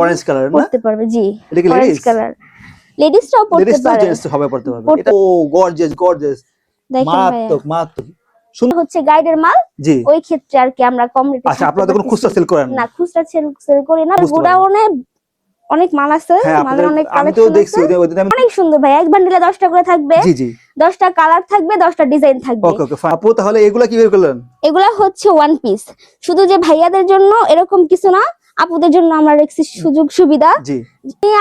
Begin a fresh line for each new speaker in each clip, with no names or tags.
Orange colour না?
পড়তে পারবে জি।
এটা কি
অরেঞ্জ কালার লেডিসটাও পড়তে পারে।
সবাই পড়তে পারবে এটা ও গর্জিয়াস গর্জিয়াস মারাত্মক মারাত্মক।
হচ্ছে গাইডের মাল।
জি।
ওই ক্ষেত্রে আর কি আমরা কম রেটে
আচ্ছা আপনারা তো কোনো খুচরা সেল করেন না।
খুচরা সেল সেল করি না। গোডাউনে অনেক মাল আছে
হ্যাঁ
মালের অনেক কালেকশন অনেক সুন্দর ভাই এক বান্ডিলে দশটা করে থাকবে।
জি জি।
দশটা কালার থাকবে দশটা ডিজাইন থাকবে।
ওকে ওকে আপু তাহলে এগুলা কি বের করলেন?
এগুলা হচ্ছে ওয়ান পিস শুধু যে ভাইয়াদের জন্য এরকম কিছু না আপুদের জন্য আমরা রেখেছি সুযোগ সুবিধা।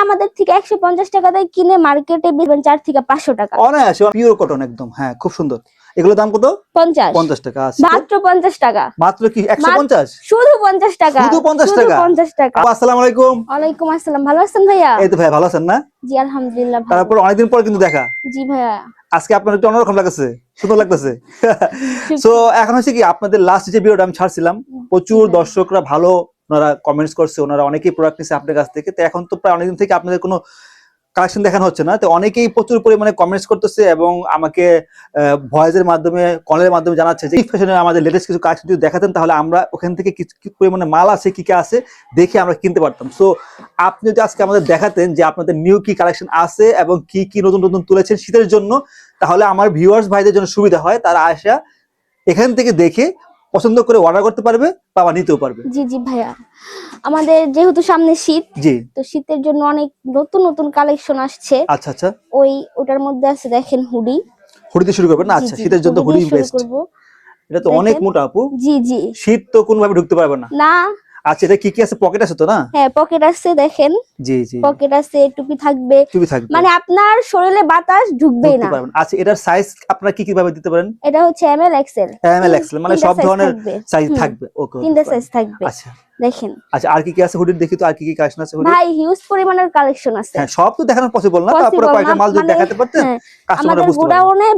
আমাদের থেকে একশো পঞ্চাশ টাকা দিয়ে কিনে মার্কেটে চার থেকে পাঁচশো টাকা।
অনায়াসে পিওর কটন একদম হ্যাঁ খুব সুন্দর। এগুলোর দাম কত?
পঞ্চাশ।
পঞ্চাশ টাকা
মাত্র পঞ্চাশ টাকা।
মাত্র কি একশো পঞ্চাশ?
শুধু পঞ্চাশ টাকা।
শুধু 50 টাকা?
পঞ্চাশ টাকা।
আসসালামু আলাইকুম।
ওয়ালাইকুম আসসালাম। ভালো আছেন ভাইয়া?
এই তো ভাই ভালো আছেন না?
জি আলহামদুলিল্লাহ
তারপর অনেকদিন পর কিন্তু দেখা।
জি ভাইয়া।
আজকে আপনার একটু অন্যরকম সুন্দর লাগতেছে। সো এখন হচ্ছে কি আপনাদের লাস্ট যে ভিডিওটা আমি ছাড়ছিলাম প্রচুর। দর্শকরা ভালো ওনারা কমেন্টস করছে, ওনারা অনেকেই প্রোডাক্ট নিচ্ছে আপনার কাছ থেকে। তো এখন তো প্রায় অনেকদিন থেকে আপনাদের কোনো কালেকশন দেখানো হচ্ছে না। তো অনেকেই প্রচুর পরিমাণে কমেন্টস করতেছে এবং আমাকে ভয়েসের মাধ্যমে কলের মাধ্যমে জানাচ্ছে যে ফ্যাশনের আমাদের লেটেস্ট কিছু কালেকশন যদি দেখাতেন তাহলে আমরা ওখান থেকে কিছু কি পরিমাণে মাল আছে, কি কি আছে দেখে আমরা কিনতে পারতাম। সো আপনি যদি আজকে আমাদের দেখাতেন যে আপনাদের নিউ কি কালেকশন আছে এবং কি কি নতুন নতুন তুলেছেন শীতের জন্য, তাহলে আমার ভিউয়ার্স ভাইদের জন্য সুবিধা হয়। তারা আসা এখান থেকে দেখে পছন্দ করে অর্ডার করতে পারবে বা নিতেও পারবে।
জি জি ভাইয়া। আমাদের যেহেতু সামনে শীত
জি।
তো শীতের জন্য অনেক নতুন নতুন কালেকশন আসছে।
আচ্ছা আচ্ছা।
ওই ওটার মধ্যে আছে দেখেন হুডি।
হুডিতে শুরু করবেন? না আচ্ছা শীতের জন্য হুডি বেস্ট
করব।
এটা তো অনেক। মোটা আপু।
জি জি।
শীত তো কোনোভাবে ঢুকতে পারবে না।
না।
আচ্ছা এটা কি কি আছে? পকেট আছে তো না?
হ্যাঁ পকেট আছে দেখেন।
জি জি।
পকেট আছে টুপি থাকবে।
টুপি থাকবে।
মানে আপনার শরীরে বাতাস ঢুকবেই না।
আচ্ছা এটার সাইজ আপনারা কি কি ভাবে দিতে পারেন?
এটা হচ্ছে M L XL
M L XL মানে সব ধরনের সাইজ থাকবে। ওকে
তিনটা সাইজ থাকবে।
আচ্ছা।
দেখেন।
আচ্ছা আর কি কি আছে হুডির দেখি তো? আর কি কি কালেকশন আছে হুডির
ভাই হিউজ পরিমাণের কালেকশন আছে।
হ্যাঁ সব তো দেখানো পসিবল না? তারপরে কয়েকটা মাল যদি
মানে-
দেখাতে পারতেন
হ্যাঁ,
বুঝতে পারবে।
গোডাউনে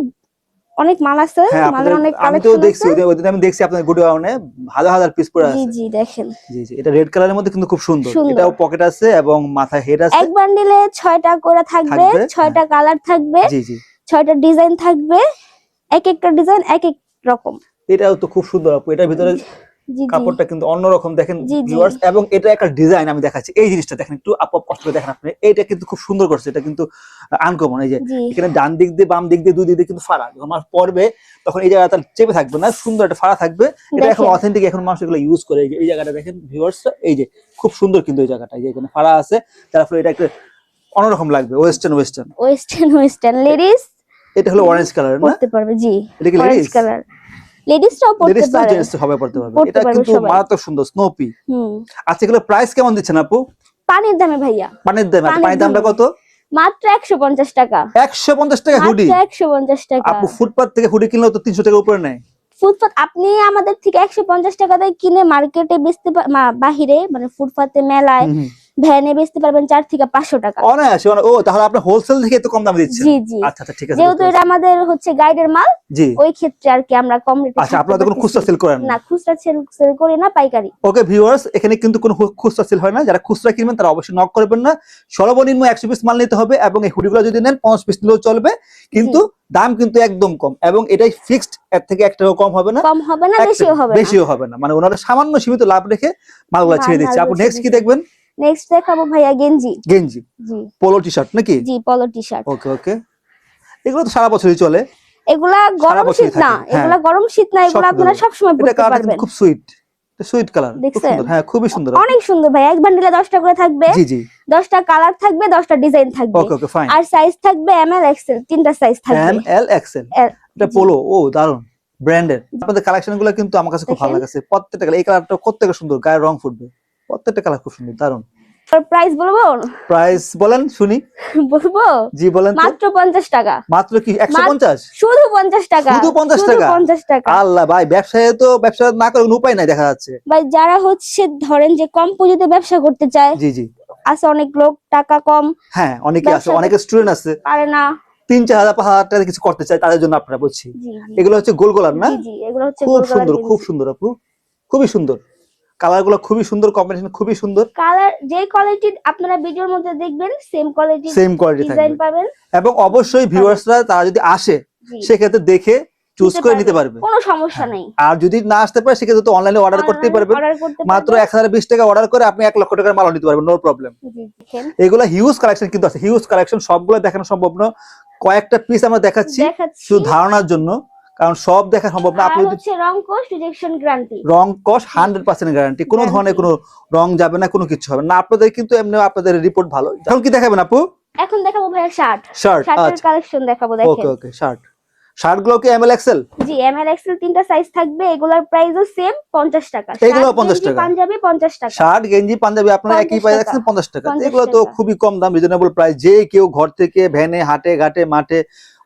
অনেক মাল আছে
হ্যাঁ
মালের অনেক
আমি তো দেখছি
আছে।
ওই দিন- ওই আমি দেখছি আপনাদের গুডাউনে হাজার হাজার পিস পড়ে আছে।
জি দেখেন।
জি জি এটা রেড কালারের মধ্যে কিন্তু খুব সুন্দর। এটাও পকেট আছে এবং মাথায় হেড আছে।
এক বান্ডিলে ছয়টা করে থাকবে
থাকবে,
ছয়টা কালার থাকবে
জি জি।
ছয়টা ডিজাইন থাকবে এক একটা ডিজাইন এক এক রকম।
এটাও তো খুব সুন্দর আপু। এটার ভিতরে
জি জি।
কাপড়টা কিন্তু অন্যরকম দেখেন। ভিউয়ার্স এবং এটা একটা ডিজাইন আমি দেখাচ্ছি। এই জিনিসটা দেখেন একটু আপ কষ্ট করে দেখেন আপনি। এটা কিন্তু খুব সুন্দর করছে এটা কিন্তু আনকমন এই যে এখানে ডান দিক দিয়ে বাম দিক দিয়ে দুই দিক দিয়ে কিন্তু ফাড়া। যখন মানুষ পড়বে তখন এই জায়গাটা তার চেপে থাকবে না সুন্দর একটা ফাড়া থাকবে। এটা এখন। অথেন্টিক এখন মানুষ এগুলো ইউজ করে। এই যে এই জায়গাটা দেখেন ভিউয়ার্স এই যে খুব সুন্দর কিন্তু এই জায়গাটা। এই যে এখানে ফাড়া আছে যার ফলে এটা একটা অন্যরকম লাগবে western western
western western ladies
এটা হলো অরেঞ্জ কালার না?
পড়তে পারবে জি।
এটা কি ladies?
কালার লেডিসটাও পড়তে পারে।
সবাই পড়তে পারবে এটা কিন্তু মারাত্মক সুন্দর স্নোপি
হুম।
আচ্ছা এগুলো প্রাইস কেমন দিচ্ছেন আপু?
পানির দামে ভাইয়া।
পানির দাম
পানির
পানির দামটা কত?
মাত্র একশো পঞ্চাশ টাকা।
একশো পঞ্চাশ টাকা হুডি?
একশো পঞ্চাশ টাকা।
আপু ফুটপাথ থেকে হুডি কিনলেও তো তিনশো টাকা উপরে নেয়।
ফুটপাত আপনি আমাদের থেকে একশো পঞ্চাশ টাকা দিয়ে কিনে মার্কেটে বেচতে বাহিরে মানে ফুটপাতে মেলায়। ভ্যানে বেচতে পারবেন চার থেকে পাঁচশো টাকা।
অনায়াসে ও তাহলে আপনি হোলসেল থেকে এত কম দাম দিচ্ছেন?
জি জি।
আচ্ছা আচ্ছা ঠিক আছে
যেহেতু এটা আমাদের হচ্ছে গাইডের মাল।
জি।
ওই ক্ষেত্রে আর কি আমরা কম রেটে
আচ্ছা আপনারা তো কোনো খুচরা সেল করেন না?
খুচরা সেল সেল করি না পাইকারি।
ওকে ভিউয়ার্স এখানে কিন্তু কোনো খুচরা সেল হয় না। যারা খুচরা কিনবেন তারা অবশ্যই নক করবেন না। সর্বনিম্ন একশো পিস মাল নিতে হবে এবং এই হুডিগুলো যদি নেন পঞ্চাশ পিস নিলেও চলবে। কিন্তু দাম কিন্তু একদম কম এবং এটাই ফিক্সড এর থেকে এক টাকাও কম হবে না।
কম হবে না বেশিও হবে না।
বেশিও হবে না। মানে ওনারা সামান্য সীমিত লাভ রেখে মালগুলো ছেড়ে দিচ্ছে।
আপনি
নেক্সট কি দেখবেন?
নেক্সট দেখাবো ভাইয়া গেঞ্জি।
গেঞ্জি।
জি।
পোলো টি শার্ট নাকি?
জি পলো টি শার্ট
ওকে ওকে এগুলো তো সারা বছরই চলে।
এগুলা গরম শীত না
হ্যাঁ।
এগুলা গরম শীত না এগুলা আপনারা। সবসময়
এটা
পড়তে পারবেন।
খুব সুইট সুইট কালার? সুন্দর। হ্যাঁ খুবই সুন্দর।
অনেক সুন্দর ভাই এক বান্ডিলে দশটা করে থাকবে।
জি জি।
দশটা কালার থাকবে দশটা ডিজাইন থাকবে।
ওকে ওকে ফাইন
আর সাইজ থাকবে এম এল এক্সেল তিনটা সাইজ
এম
থাকবে
এল এক্সেল এটা পোলো ও দারুণ ব্র্যান্ডের আপনাদের কালেকশনগুলো কিন্তু আমার কাছে খুব ভালো। লাগছে। প্রত্যেকটা কালার এই কালারটা প্রত্যেকটা সুন্দর গায়ের রং ফুটবে। প্রত্যেকটা কালার খুব সুন্দর দারুণ
প্রাইস বলব?
প্রাইস বলেন শুনি।
বলব?
জি বলেন
মাত্র পঞ্চাশ টাকা।
মাত্র কি? একশো
মাত্র-
পঞ্চাশ
শুধু পঞ্চাশ টাকা।
শুধু 50 টাকা?
পঞ্চাশ টাকা।
আল্লাহ ভাই ব্যবসায় তো ব্যবসা না করে কোনো উপায় নাই দেখা যাচ্ছে।
ভাই যারা হচ্ছে ধরেন যে কম পুঁজিতে ব্যবসা করতে চায়
জি জি।
আছে অনেক লোক টাকা কম
হ্যাঁ অনেকে আছে অনেকে স্টুডেন্ট আছে।
পারে না।
তিন চার হাজার পাঁচ হাজার টাকা কিছু করতে চায় তাদের জন্য আপনারা বলছি। এগুলো হচ্ছে গোল গোলার না? খুব সুন্দর খুব সুন্দর আপু। খুবই সুন্দর। কালারগুলো খুবই সুন্দর কম্বিনেশন খুবই সুন্দর।
কালার যে কোয়ালিটি আপনারা ভিডিওর মধ্যে দেখবেন same quality
same quality
design পাবেন।
এবং অবশ্যই ভিউয়ার্সরা তারা যদি আসে সেক্ষেত্রে দেখে চুজ করে নিতে পারবে।
কোনো সমস্যা নেই।
আর যদি না আসতে পারে সেক্ষেত্রে তো অনলাইনে অর্ডার করতেই পারবেন।
করতে
মাত্র। এক হাজার বিশ টাকা অর্ডার করে আপনি এক লক্ষ টাকার মাল নিতে পারবেন নো প্রবলেম এগুলো হিউজ কালেকশন কিন্তু আছে। হিউজ কালেকশন সবগুলো দেখানো সম্ভব না কয়েকটা পিস আমরা দেখাচ্ছি। শুধু ধারণার জন্য। কারণ সব দেখা সম্ভব না। আপনি
হচ্ছে রং কোর্স রিজেকশন গ্যারান্টি
রং কস হান্ড্রেড পার্সেন্ট গ্যারান্টি কোনো ধরনের কোনো রং যাবে না কোনো কিছু হবে না। আপনাদের কিন্তু এমনি আপনাদের রিপোর্ট ভালো। এখন কি দেখাবেন আপু?
এখন দেখাবো ভাইয়া শার্ট
শার্ট
শার্টের কালেকশন দেখাবো দেখেন।
ওকে শার্ট শার্টগুলো কি এমএল এক্সেল
জি এম এল এক্সেল তিনটা সাইজ থাকবে। এগুলোর প্রাইসও সেম পঞ্চাশ টাকা।
এগুলোও
শার্ট,
50 টাকা।
পাঞ্জাবি পঞ্চাশ টাকা।
শার্ট গেঞ্জি পাঞ্জাবি আপনারা একই প্রাইস
টাকা।
রাখছেন পঞ্চাশ টাকা।
50
এগুলো তো খুবই কম দাম রিজনেবল প্রাইস যে কেউ ঘর থেকে ভ্যানে হাটে ঘাটে মাঠে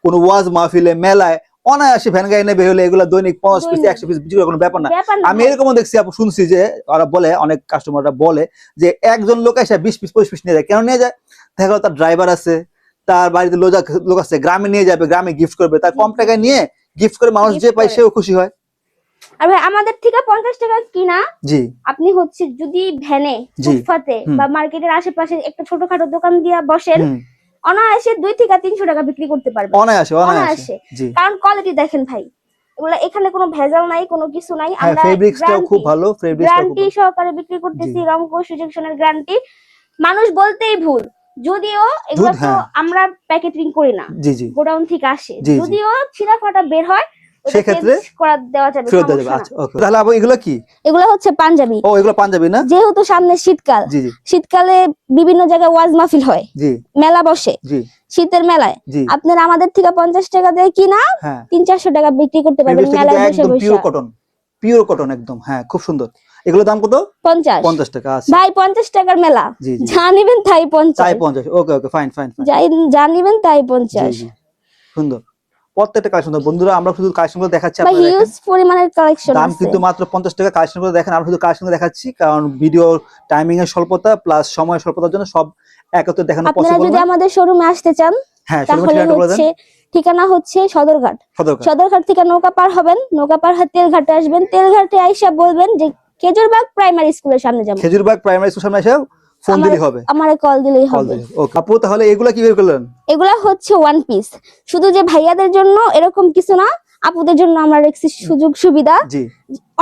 কোনো ওয়াজ মাহফিলে মেলায় অনায়াসে ভ্যান গাড়ি নেবে হলে এগুলো দৈনিক পঞ্চাশ পিস একশো পিস বিক্রি কোনো
ব্যাপার না।
আমি
ভাই।
এরকমও দেখছি শুনছি যে ওরা বলে অনেক কাস্টমাররা বলে যে একজন লোক এসে বিশ পিস পঁচিশ পিস নিয়ে যায়। কেন নিয়ে যায়? দেখা গেলো তার ড্রাইভার আছে তার বাড়িতে লোক লোক আছে গ্রামে নিয়ে যাবে গ্রামে গিফট করবে। তার কম টাকায় নিয়ে গিফট করে মানুষ যে পায় সেও খুশি হয়।
আর ভাই আমাদের থেকে পঞ্চাশ টাকা কিনা
জি।
আপনি হচ্ছে যদি ভ্যানে। ফুটপাতে। বা মার্কেটের আশেপাশে একটা ছোটখাটো দোকান দিয়া বসেন অনায়াসে দুই থেকে তিনশো টাকা বিক্রি করতে পারবে।
অনায়াসে অনায়াসে।
কারণ কোয়ালিটি দেখেন ভাই এগুলো এখানে কোনো ভেজাল নাই কোনো কিছু নাই।
হ্যাঁ
আমরা
ফেব্রিক্সটাও খুব ভালো
গ্যারান্টি সহকারে বিক্রি করতেছি রংকো সুজেকশনের গ্যারান্টি মানুষ বলতেই ভুল যদিও এগুলো তো
হ্যাঁ।
আমরা প্যাকেটিং করি না গোডাউন থেকে আসে। যদিও ছিঁড়া ফাটা বের হয়
সেক্ষেত্রে ফেরত দেওয়া যাবে। আচ্ছা ওকে। তাহলে আপু এগুলো কি?
এগুলো হচ্ছে পাঞ্জাবি।
ও এগুলো পাঞ্জাবি না?
যেহেতু সামনে শীতকাল শীতকালে বিভিন্ন জায়গায় ওয়াজ মাহফিল হয় মেলা বসে। শীতের মেলায়। আপনারা আমাদের থেকে পঞ্চাশ টাকা দিয়ে কিনা
হ্যাঁ।
তিন চারশো টাকা বিক্রি করতে পারবেন মেলায় বসে
পিওর কটন পিওর কটন একদম হ্যাঁ খুব সুন্দর। এগুলো দাম কত?
পঞ্চাশ।
পঞ্চাশ টাকা আছে
ভাই পঞ্চাশ টাকার মেলা। যা নিবেন তাই পঞ্চাশ।
তাই পঞ্চাশ। ওকে ওকে ফাইন ফাইন
যা নিবেন তাই পঞ্চাশ।
সুন্দর। প্রত্যেকটা কালেকশন বন্ধুরা আমরা শুধু কালেকশনগুলো দেখাচ্ছি আপনারা
হিউজ পরিমাণের কালেকশন
দাম কিন্তু মাত্র পঞ্চাশ টাকা কালেকশন করে দেখেন আমরা শুধু কালেকশন দেখাচ্ছি কারণ ভিডিও টাইমিং এর স্বল্পতা প্লাস সময় স্বল্পতার জন্য সব একত্রে দেখানো
আপনারা
পসিবল
যদি আমাদের শোরুমে আসতে চান
হ্যাঁ ঠিকানাটা বলে দেন।
ঠিকানা হচ্ছে সদরঘাট।
সদরঘাট।
থেকে নৌকা পার হবেন নৌকা পার হয়ে তেলঘাটে আসবেন। তেলঘাটে আইসা বলবেন যে খেজুরবাগ প্রাইমারি স্কুলের সামনে যাব।
খেজুরবাগ প্রাইমারি স্কুল সামনে এসে ফোন দিলেই হবে।
আমারে কল দিলেই হবে।
ওকে আপু তাহলে এগুলা কি বের করলেন?
এগুলা হচ্ছে ওয়ান পিস শুধু যে ভাইয়াদের জন্য এরকম কিছু না আপুদের জন্য আমরা রেখেছি সুযোগ সুবিধা।
জি।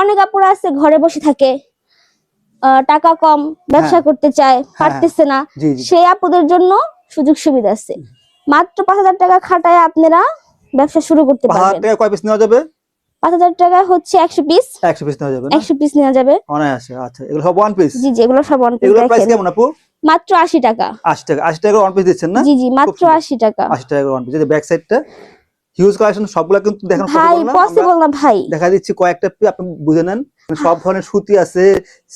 অনেক আপুরা আছে ঘরে বসে থাকে টাকা কম ব্যবসা করতে চায় পারতেছে না।
জি জি
সেই আপুদের জন্য সুযোগ সুবিধা আছে। মাত্র পাঁচ হাজার টাকা খাটায় আপনারা ব্যবসা শুরু করতে পারবেন।
টাকা কয় পিস নেওয়া যাবে?
পাঁচ হাজার টাকা হচ্ছে একশো পিস
একশো পিস নেওয়া যাবে
একশো পিস নেওয়া যাবে।
অনায়াসে আচ্ছা। এগুলো সব ওয়ান পিস
জি জি এগুলো সব on piece
এগুলোর প্রাইস কেমন আপু?
মাত্র আশি টাকা।
আশি টাকা। আশি টাকা ওয়ান পিস দিচ্ছেন না?
জি জি মাত্র
সুন্দর।
আশি টাকা।
আশি টাকা ওয়ান পিস ব্যাক সাইডটা হিউজ কালেকশন সবগুলা কিন্তু দেখেন
ভাই পসিবল না। ভাই।
দেখা দিচ্ছি কয়েকটা আপনি বুঝে নেন। সব ধরনের সুতি আছে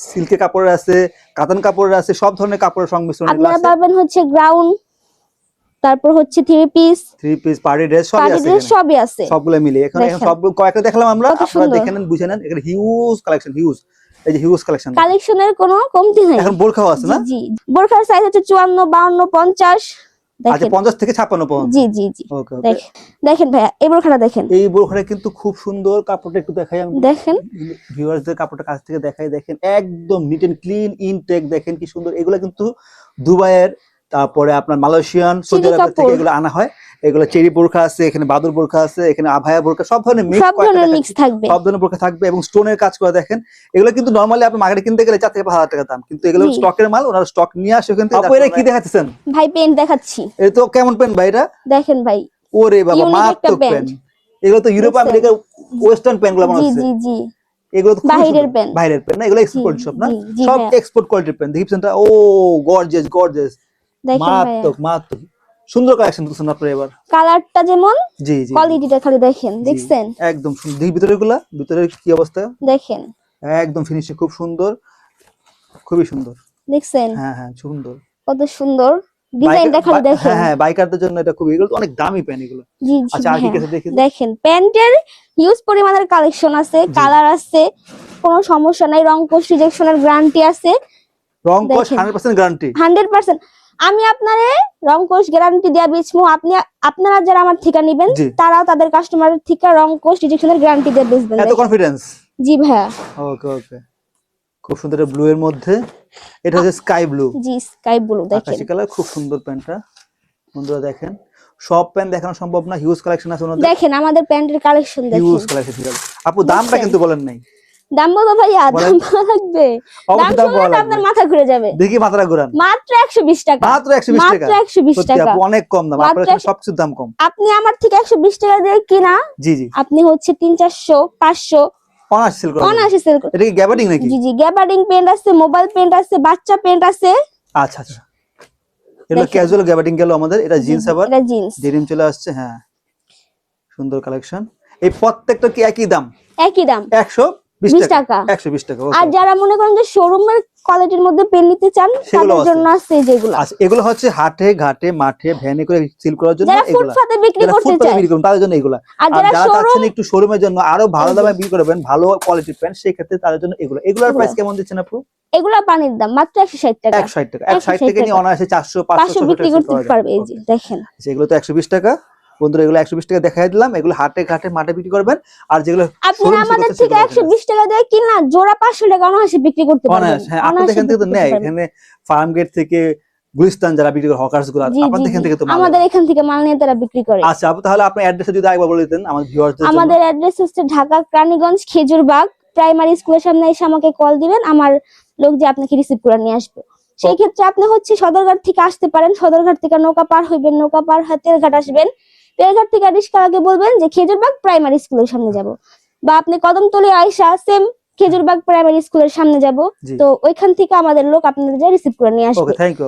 সিল্কের কাপড়ের আছে কাতান কাপড়ের আছে সব ধরনের কাপড়ের সংমিশ্রণ
আপনারা পাবেন হচ্ছে গ্রাউন্ড তারপর হচ্ছে three piece
three piece party dress সবই
পার্টি
আছে
ড্রেস সবই আছে।
সবগুলো মিলে এখানে সব কয়েকটা দেখলাম আমরা। আপনারা। দেখে নেন বুঝে নেন। এখানে হিউজ কালেকশন হিউজ এই যে হিউজ কালেকশন
কালেকশনের কোনো কমতি নাই।
এখন বোরখাও আছে না?
জি বোরখার সাইজ হচ্ছে চুয়ান্ন বাউন্ন পঞ্চাশ।
আচ্ছা
দেখেন।
পঞ্চাশ থেকে ছাপ্পান্ন পর্যন্ত?
জি জি জি।
ওকে
দেখেন দেখেন ভাইয়া এই বোরখাটা দেখেন।
এই বোরখাটা কিন্তু খুব সুন্দর। কাপড়টা একটু দেখাই আমি।
দেখেন।
ভিউয়ার্সদের কাপড়টা কাছ থেকে দেখাই দেখেন। একদম নিট এন্ড ক্লিন ইনটেক দেখেন কি সুন্দর। এগুলো কিন্তু দুবাইয়ের তারপরে আপনার মালয়েশিয়ান সৌদি আরব থেকে এগুলো আনা হয়। এগুলো চেরি বোরখা আছে এখানে বাদুর বোরখা আছে এখানে আভায়া বোরখা সব ধরনের মিক্স
সব ধরনের মিক্স থাকবে।
সব ধরনের বোরখা থাকবে এবং স্টোনের কাজ করে দেখেন। এগুলো কিন্তু নর্মালি আপনি মার্কেটে কিনতে গেলে চার থেকে পাঁচ হাজার টাকা দাম। কিন্তু এগুলো স্টকের মাল ওনারা স্টক নিয়ে আসে ওখান থেকে। আপু এরা কি দেখাচ্ছেন
ভাই পেন দেখাচ্ছি।
এটা তো কেমন পেন ভাই এটা?
দেখেন ভাই।
ওরে বাবা মারাত্মক পেন এগুলো তো ইউরোপ? আমেরিকার ওয়েস্টার্ন পেনগুলো মনে হচ্ছে
জি জি।
এগুলো তো সুন্দর।
pen।
বাইরের পেন না এগুলো এক্সপোর্ট সব না? সব এক্সপোর্ট কোয়ালিটির পেন দেখছেন ও গর্জিয়াস গর্জিয়াস মারাত্মক মারাত্মক। সুন্দর কালেকশন করছেন আপনারা এবার।
কালারটা যেমন
জি জি
কোয়ালিটিটা খালি দেখেন দেখছেন?
একদম দেখি ভিতরেরগুলা ভিতরের কি অবস্থা?
দেখেন।
একদম ফিনিশিং খুব সুন্দর খুবই সুন্দর।
দেখছেন?
হ্যাঁ হ্যাঁ সুন্দর।
কত সুন্দর ডিজাইনটা খালি দেখেন।
হ্যাঁ হ্যাঁ বাইকারদের জন্য এটা খুবই এগুলো অনেক দামি পেন এগুলো। আচ্ছা আর কি
হ্যাঁ।
কাছে দেখি?
দেখেন প্যান্টের হিউজ পরিমাণের কালেকশন আছে কালার আছে কোনো সমস্যা নাই রং কোর্স রিজেকশনের গ্যারান্টি আছে।
রং কস
দেখেন।
Hundred percent guarantee
hundred percent আমি আপনারে রং কোর্স গ্যারান্টি দিয়া বেচবো আপনি আপনারা যারা আমার ঠিকা নিবেন। তারাও তাদের কাস্টমারের ঠিকা রং কোর্স রিজেকশনের গ্যারান্টি দিয়ে বেচবেন।
এত কনফিডেন্স
জি ভাইয়া।
ওকে ওকে খুব সুন্দর ব্লু এর মধ্যে। এটা হচ্ছে স্কাই ব্লু
জি স্কাই ব্লু দেখেন।
আকাশি কালার খুব সুন্দর প্যান্টটা। বন্ধুরা দেখেন সব প্যান্ট দেখানো সম্ভব না হিউজ কালেকশন আছে ওনাদের।
দেখেন আমাদের প্যান্টের কালেকশন দেখেন।
হিউজ কালেকশন আপু দামটা কিন্তু বলেন নাই।
দাম ভাইয়া দাম লাগবে। দাম শুনলে আপনার মাথা ঘুরে যাবে।
দেখি মাথাটা ঘুরান।
মাত্র একশো বিশ টাকা।
মাত্র একশো টাকা
মাত্র একশো টাকা।
অনেক কম দাম। আপনার সবকিছুর দাম কম।
আপনি আমার থেকে একশো বিশ টাকা দিয়ে কিনা
জি জি।
আপনি হচ্ছে তিন চারশো পাঁচশো
অনার্স সেল করা যাবে।
অনায়াসে সেল
এটা কি গ্যাবার্ডিং নাকি?
জি জি গ্যাবার্ডিং পেন্ট আছে মোবাইল পেন্ট আছে বাচ্চা পেন্ট আছে।
আচ্ছা আচ্ছা। এগুলো ক্যাজুয়াল গ্যাবার্ডিং গেল আমাদের। এটা জিন্স আবার।
এটা জিন্স
ডেনিম চলে আসছে হ্যাঁ। সুন্দর কালেকশন এই প্রত্যেকটা কি একই দাম?
একই দাম।
একশো বিশ
20
টাকা
টাকা।
একশো বিশ টাকা
আর যারা মনে করেন যে শোরুমের কোয়ালিটির মধ্যে পেন নিতে চান তাদের জন্য আছে যেগুলো।
আচ্ছা এগুলো হচ্ছে হাটে ঘাটে মাঠে ভ্যানে করে সিল করার জন্য
যারা ফুটপাতে বিক্রি করতে চায়।
তাদের জন্য এগুলা।
আর যারা
চাচ্ছেন একটু শোরুমের জন্য আরও ভালো দামে বিক্রি করবেন ভালো কোয়ালিটির প্যান্ট সেই ক্ষেত্রে তাদের জন্য এগুলো। এগুলোর
এগুলো।
প্রাইস কেমন দিচ্ছেন আপু?
এগুলা পানির দাম মাত্র একশো ষাট টাকা।
একশো ষাট টাকা। একশো ষাট
160
টাকা। নিয়ে অনায়াসে চারশো
পাঁচশো বিক্রি করতে পারবে এই যে দেখেন।
এগুলো তো একশো বিশ টাকা। বন্ধুরা এগুলো একশো বিশ টাকা দেখাই দিলাম। এগুলো হাটে ঘাটে মাঠে বিক্রি করবেন। আর যেগুলো
আপনারা আমাদের থেকে একশো বিশ টাকা দিয়ে কিনা জোড়া পাঁচশো টাকা অনায়াসে বিক্রি করতে পারবেন।
অনায়াস হ্যাঁ আপনাদের এখান থেকে তো নেয়। এখানে ফার্ম গেট থেকে গুলিস্তান যারা বিক্রি করে
হকার্সগুলো
আপনাদের এখান থেকে তো
আমাদের এখান থেকে মাল নিয়ে তারা বিক্রি করে।
আচ্ছা তাহলে আপনার অ্যাড্রেসটা যদি একবার বলে দিতেন আমার ভিউয়ারদের
আমাদের অ্যাড্রেস হচ্ছে ঢাকা রানীগঞ্জ খেজুরবাগ। প্রাইমারি স্কুলের সামনে এসে আমাকে কল দিবেন আমার লোক যে আপনাকে রিসিভ করে নিয়ে আসবে। সেই ক্ষেত্রে আপনি হচ্ছে সদরঘাট থেকে আসতে পারেন। সদরঘাট থেকে নৌকা পার হইবেন নৌকা পার হয়ে তেলঘাট আসবেন। তেলঘাট থেকে রিস্কা আগে বলবেন যে খেজুরবাগ প্রাইমারি স্কুলের সামনে যাব। বা আপনি কদমতলি আয়সা সেম খেজুরবাগ প্রাইমারি স্কুলের সামনে যাব। তো ওইখান থেকে আমাদের লোক আপনাদের রিসিভ করে নিয়ে আসবে।
Okay thank you